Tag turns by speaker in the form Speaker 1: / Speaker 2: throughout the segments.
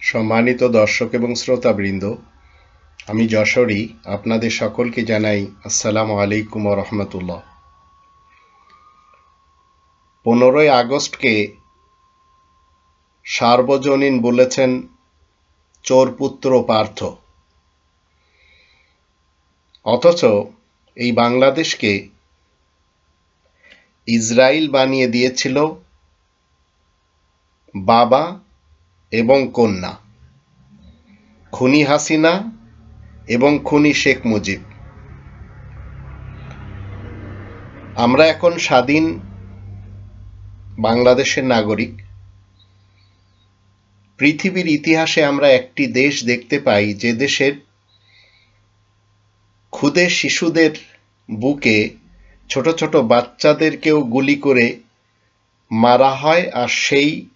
Speaker 1: সম্মানিত দর্শক এবং শ্রোতাবৃন্দ, আমি যশোরী, আপনাদের সকলকে জানাই আসসালামু আলাইকুম রহমতুল্লাহ। পনেরোই আগস্টকে সার্বজনীন বলেছেন চোরপুত্র পার্থ। অথচ এই বাংলাদেশকে ইসরায়েল বানিয়ে দিয়েছিল বাবা এবং কন্যা। খুনি হাসিনা এবং খুনি শেখ মুজিব। আমরা এখন স্বাধীন বাংলাদেশের নাগরিক। পৃথিবীর ইতিহাসে আমরা একটি দেশ দেখতে পাই যে দেশের ক্ষুদে শিশুদের বুকে ছোট ছোট বাচ্চাদেরকেও গুলি করে মারা হয় আর সেই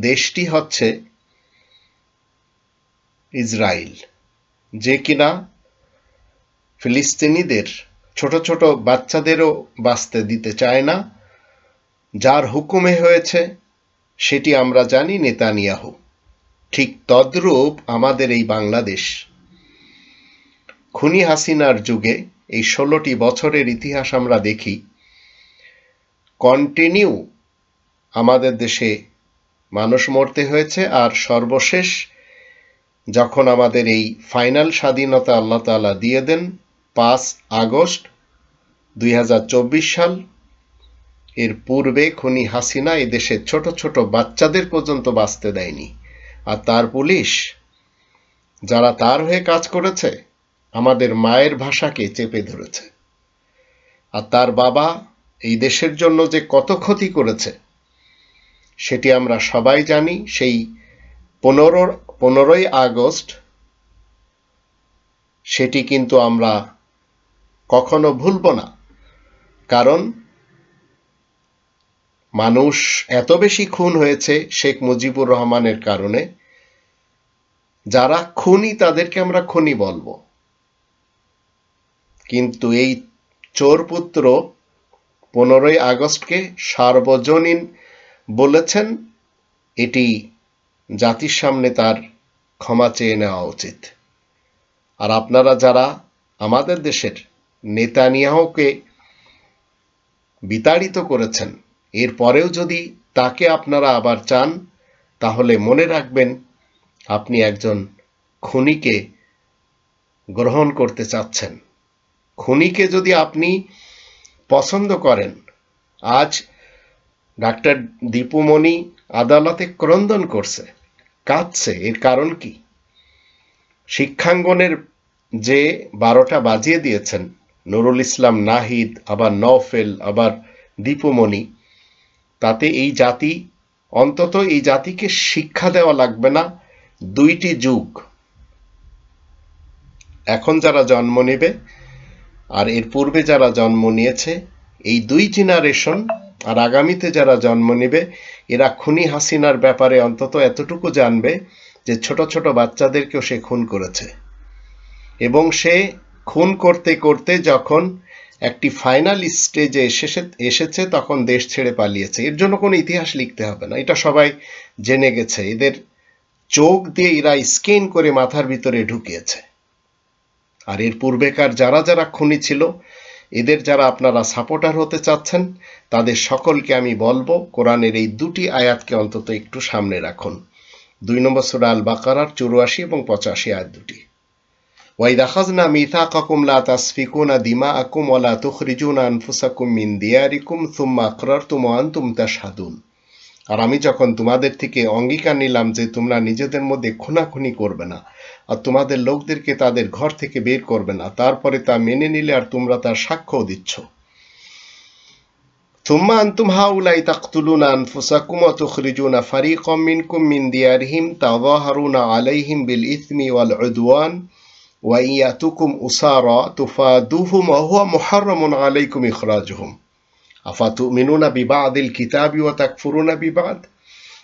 Speaker 1: দেশটি হচ্ছে ইসরায়েল যে কিনা ফিলিস্তিনিদের, ছোট ছোট বাচ্চাদেরও বাঁচতে দিতে চায় না। যার হুকুমে হয়েছে, সেটি আমরা জানি নেতানিয়াহু। ঠিক তদ্রূপ আমাদের এই বাংলাদেশ। খুনি হাসিনার যুগে এই ষোলোটি বছরের ইতিহাস আমরা দেখি। কন্টিনিউ আমাদের দেশে মানুষ মরতে হয়েছে আর সর্বশেষ যখন আমাদের এই ফাইনাল স্বাধীনতা আল্লাহ তালা দিয়ে দেন, পাঁচ আগস্ট দুই সাল, এর পূর্বে খুনি হাসিনা এই দেশের ছোট ছোট বাচ্চাদের পর্যন্ত বাঁচতে দেয়নি। আর তার পুলিশ, যারা তার হয়ে কাজ করেছে, আমাদের মায়ের ভাষাকে চেপে ধরেছে। আর তার বাবা এই দেশের জন্য যে কত ক্ষতি করেছে সেটি আমরা সবাই জানি, সেই পনেরো পনেরোই আগস্ট, সেটি কিন্তু আমরা কখনো ভুলব না। কারণ মানুষ এত বেশি খুন হয়েছে শেখ মুজিবুর রহমানের কারণে, যারা খুনি তাদেরকে আমরা খুনি বলব। কিন্তু এই চোরপুত্র পনেরোই আগস্টকে সার্বজনীন বলেছেন, এটি জাতির সামনে তার ক্ষমা চেয়ে নেওয়া উচিত। আর আপনারা যারা আমাদের দেশের নেতানিয়াহকে বিতাড়িত করেছেন এরপরেও যদি তাকে আপনারা আবার চান, তাহলে মনে রাখবেন, আপনি একজন খুনিকে গ্রহণ করতে চাচ্ছেন। খুনিকে যদি আপনি পছন্দ করেন, আজ ডাক্তার দীপুমণি আদালতে ক্রন্দন করছে, কাঁদছে, এর কারণ কি? শিক্ষাঙ্গনের যে বারোটা বাজিয়ে দিয়েছেন নুরুল ইসলাম, নাহিদ, আবার নওফেল, আবার দীপুমণি, তাতে এই জাতি, অন্তত এই জাতিকে শিক্ষা দেওয়া লাগবে না, দুইটি যুগ। এখন যারা জন্ম নেবে আর এর পূর্বে যারা জন্ম নিয়েছে, এই দুই জেনারেশন আর আগামীতে যারা জন্ম নেবে, এরা খুনি হাসিনার ব্যাপারে অন্তত এতটুকু জানবে যে ছোট ছোট বাচ্চাদেরকেও সে খুন করেছে। এবং সে খুন করতে করতে যখন একটি ফাইনাল স্টেজে এসেছে এসেছে তখন দেশ ছেড়ে পালিয়েছে। এর জন্য কোনো ইতিহাস লিখতে হবে না। এটা সবাই জেনে গেছে। এদের চোখ দিয়ে এরা স্কেন করে মাথার ভিতরে ঢুকিয়েছে। আর এর পূর্বেকার যারা যারা খুনি ছিল এদের যারা আপনারা সাপোর্টার হতে চাচ্ছেন, তাদের সকলকে আমি বলব কোরআনের এই দুটি আয়াতকে অন্তত একটু সামনে রাখুন। দুই নম্বর সুরা আল বাকারার চুরাশি এবং পঁচাশি আয়াত দুটি। ওয়াইদ আখাজনা মিথাকাকুম লা তাসফিকুনা দিমাআকুম ওয়া লা তুখরিজুনা আনফুসাকুম মিন দিয়ারিকুম সুম্মা আকরারতুম ওয়া আনতুম তাশহাদুন। আর আমি যখন তোমাদের থেকে অঙ্গীকার নিলাম যে তোমরা নিজেদের মধ্যে খুনাখুনি করবে না আর তোমাদের লোকদেরকে তাদের ঘর থেকে বের করবে না তারপরে তা মেনে নিলে আর তোমরা তার সাক্ষ্যও দিচ্ছ ثم أنتم هؤلاء تقتلون أنفسكم وتخرجون فريقا منكم من ديارهم تظاهرون عليهم بالإثم والعدوان وإن يأتكم أسارى تفادوهم وهو محرم عليكم إخراجهم أفتؤمنون ببعض الكتاب وتكفرون ببعض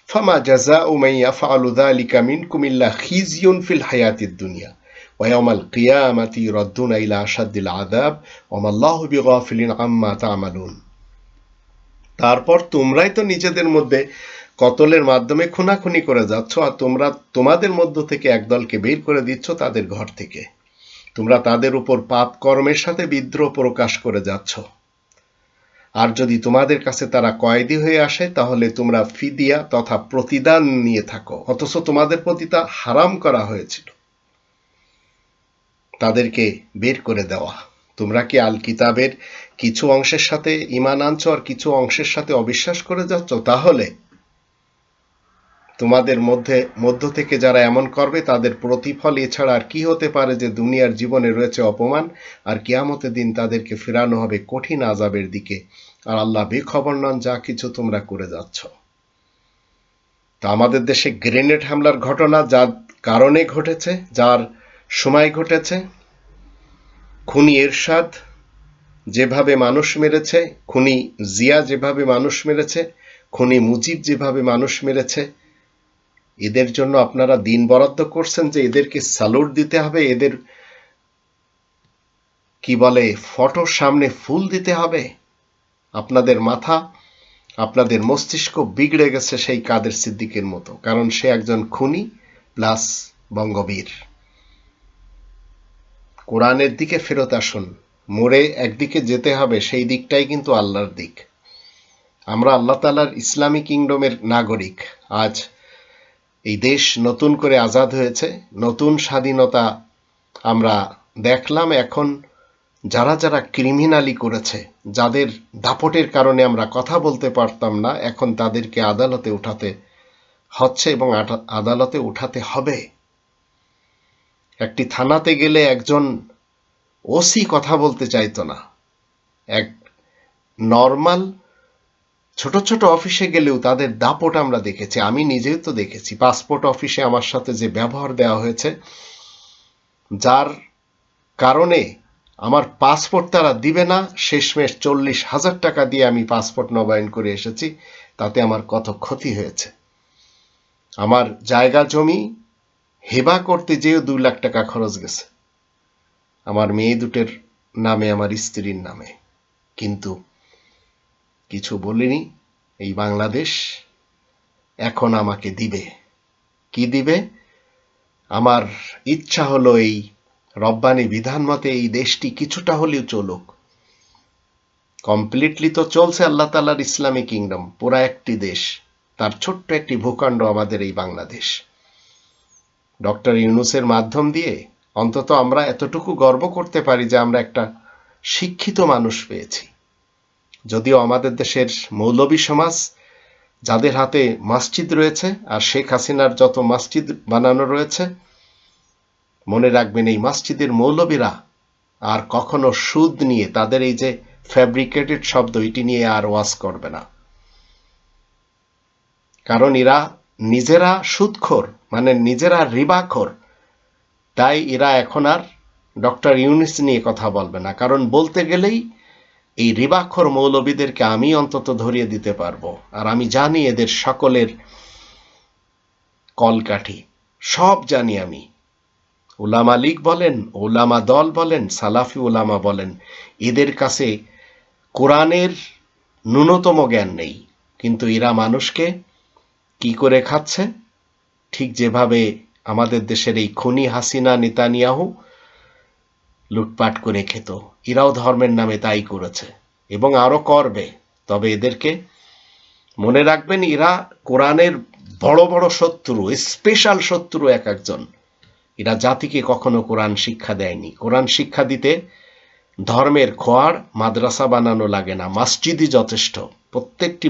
Speaker 1: فما جزاء من يفعل ذلك منكم إلا خزي في الحياة الدنيا ويوم القيامة يردون إلى أشد العذاب وما الله بغافل عما تعملون তারপর তোমরাই তো নিজেদের মধ্যে কতলের মাধ্যমে খুনাখুনি করে যাচ্ছ আর তোমরা তোমাদের মধ্য থেকে একদলকে বের করে দিচ্ছ তাদের ঘর থেকে তোমরা তাদের উপর পাপ কর্মের সাথে বিদ্রোহ প্রকাশ করে যাচ্ছ আর যদি তোমাদের কাছে তারা কয়েদি হয়ে আসে, তাহলে তোমরা ফিদিয়া তথা প্রতিদান নিয়ে থাকো। অথচ তোমাদের প্রতি তা হারাম করা হয়েছিল। তাদেরকে বের করে দেওয়া। তোমরা কি আল কিতাবের কিছু অংশের সাথে ইমান আনছো আর কিছু অংশের সাথে অবিশ্বাস করে যাচ্ছ? তাহলে তোমাদের মধ্যে, মধ্য থেকে যারা এমন করবে, তাদের প্রতিফল এছাড়া আর কি হতে পারে যে দুনিয়ার জীবনে রয়েছে অপমান? আর কিয়ামতের দিন তাদেরকে ফেরানো হবে কঠিন আজাবের দিকে। আর আল্লাহ বেখবর নন, যা কিছু তোমরা করে যাচ্ছ। তা আমাদের দেশে গ্রেনেড হামলার ঘটনা, যার কারণে ঘটেছে, যার সময় ঘটেছে, খুনি এরশাদ যেভাবে মানুষ মেরেছে, খুনি জিয়া যেভাবে মানুষ মেরেছে, খুনি মুজিব যেভাবে মানুষ মেরেছে এদের জন্য আপনারা দিন বরাদ্দ করছেন যে এদেরকে স্যালুট দিতে হবে, এদের কি বলে ফটোর সামনে ফুল দিতে হবে। আপনাদের মাথা, আপনাদের মস্তিষ্ক বিগড়ে গেছে সেই কাদের সিদ্দিকের মতো, কারণ সে একজন খুনি প্লাস বঙ্গবীর। কোরআনের দিকে ফেরত আসুন। মোড়ে একদিকে যেতে হবে, সেই দিকটাই কিন্তু আল্লাহর দিক। আমরা আল্লাহ তালার ইসলামী কিংডমের নাগরিক। আজ এই দেশ নতুন করে আজাদ হয়েছে, নতুন স্বাধীনতা আমরা দেখলাম এখন যারা যারা ক্রিমিনালি করেছে, যাদের দাপটের কারণে আমরা কথা বলতে পারতাম না, এখন তাদেরকে আদালতে উঠাতে হচ্ছে এবং আদালতে উঠাতে হবে। একটি থানাতে গেলে একজন ওসি কথা বলতে চাইতো না। এক নর্মাল ছোট ছোট অফিসে গেলেও তাদের দাপট আমরা দেখেছি, আমি নিজেও তো দেখেছি। পাসপোর্ট অফিসে আমার সাথে যে ব্যবহার দেওয়া হয়েছে, যার কারণে আমার পাসপোর্ট তারা দিবে না, শেষমেশ চল্লিশ হাজার টাকা দিয়ে আমি পাসপোর্ট নবায়ন করে এসেছি, তাতে আমার কত ক্ষতি হয়েছে। আমার জায়গা জমি হেবা করতে যেও দুই লাখ টাকা খরচ গেছে। আমার মেয়ে দুটের নামে, আমার স্ত্রীর নামে। কিন্তু কিছু বলিনি। এই বাংলাদেশ এখন আমাকে দিবে। কি দিবে? আমার ইচ্ছা হলো এই রব্বানি বিধান মতে এই দেশটি কিছুটা হলেও চলুক। কমপ্লিটলি তো চলছে আল্লাহ তালার ইসলামী কিংডম পুরা একটি দেশ। তার ছোট্ট একটি ভূখণ্ড আমাদের এই বাংলাদেশ। ডক্টর ইউনুসের মাধ্যম দিয়ে অন্তত আমরা এতটুকু গর্ব করতে পারি যে আমরা একটা শিক্ষিত মানুষ পেয়েছি। যদিও আমাদের দেশের মৌলবী সমাজ যাদের হাতে মসজিদ রয়েছে আর শেখ হাসিনার যত মসজিদ বানানো রয়েছে, মনে রাখবেন এই মসজিদের মৌলবীরা আর কখনো সুদ নিয়ে তাদের এই যে ফ্যাব্রিকেটেড শব্দ, এটি নিয়ে আর ওয়াজ করবে না। কারণ এরা নিজেরা সুদখোর মানে নিজেরা রিবাখোর। তাই এরা এখন আর ডক্টর ইউনিস নিয়ে কথা বলবে না। কারণ বলতে গেলেই এই রিবাখর মৌলবীদেরকে আমি অন্তত ধরিয়ে দিতে পারব। আর আমি জানি এদের সকলের কলকাঠি। সব জানি আমি। ওলামা লীগ বলেন ওলামা দল বলেন, সালাফি ওলামা বলেন, এদের কাছে কোরআনের ন্যূনতম জ্ঞান নেই। কিন্তু এরা মানুষকে কি করে খাচ্ছে? ঠিক যেভাবে আমাদের দেশের এই খনি হাসিনা নেতানিয়াহু লুটপাট করে খেত। এরাও ধর্মের নামে তাই করেছে এবং আরও করবে। তবে এদেরকে মনে রাখবেন এরা কোরআনের বড় বড় শত্রু স্পেশাল শত্রু এক একজন। এরা জাতিকে কখনো কোরআন শিক্ষা দেয়নি। কোরআন শিক্ষা দিতে ধর্মের খোয়ার, মাদ্রাসা বানানো লাগে না, মসজিদই যথেষ্ট। প্রত্যেকটি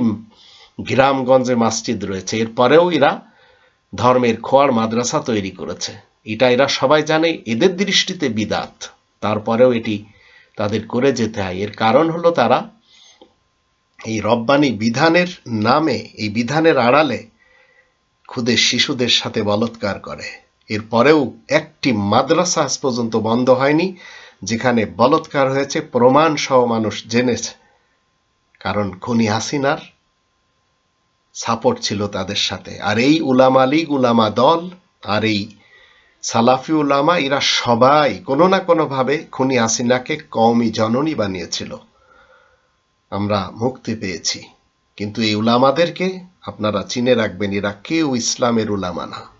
Speaker 1: গ্রামগঞ্জে মসজিদ রয়েছে। এরপরেও এরা ধর্মের খোয়ার, মাদ্রাসা তৈরি করেছে। এটা এরা সবাই জানে, এদের দৃষ্টিতে বিদাত। তারপরেও এটি তাদের করে যেতে হয়। এর কারণ হলো তারা এই রব্বানি বিধানের নামে, এই বিধানের আড়ালে খুদের শিশুদের সাথে বলৎকার করে। এরপরেও একটি মাদ্রাসা আজ পর্যন্ত বন্ধ হয়নি, যেখানে বলৎকার হয়েছে, প্রমাণ সহ মানুষ জেনেছে। কারণ খনি হাসিনার সাপোর্ট ছিল তাদের সাথে। আর এই উলামা লীগ, উলামা দল, আর এই সালাফি উলামা, এরা সবাই কোনো না কোনোভাবে খুনি আসিনাকে কওমি জননী বানিয়েছিল। আমরা মুক্তি পেয়েছি। কিন্তু এই উলামাদেরকে আপনারা চিনে রাখবেন, এরা কেউ ইসলামের উলামা না।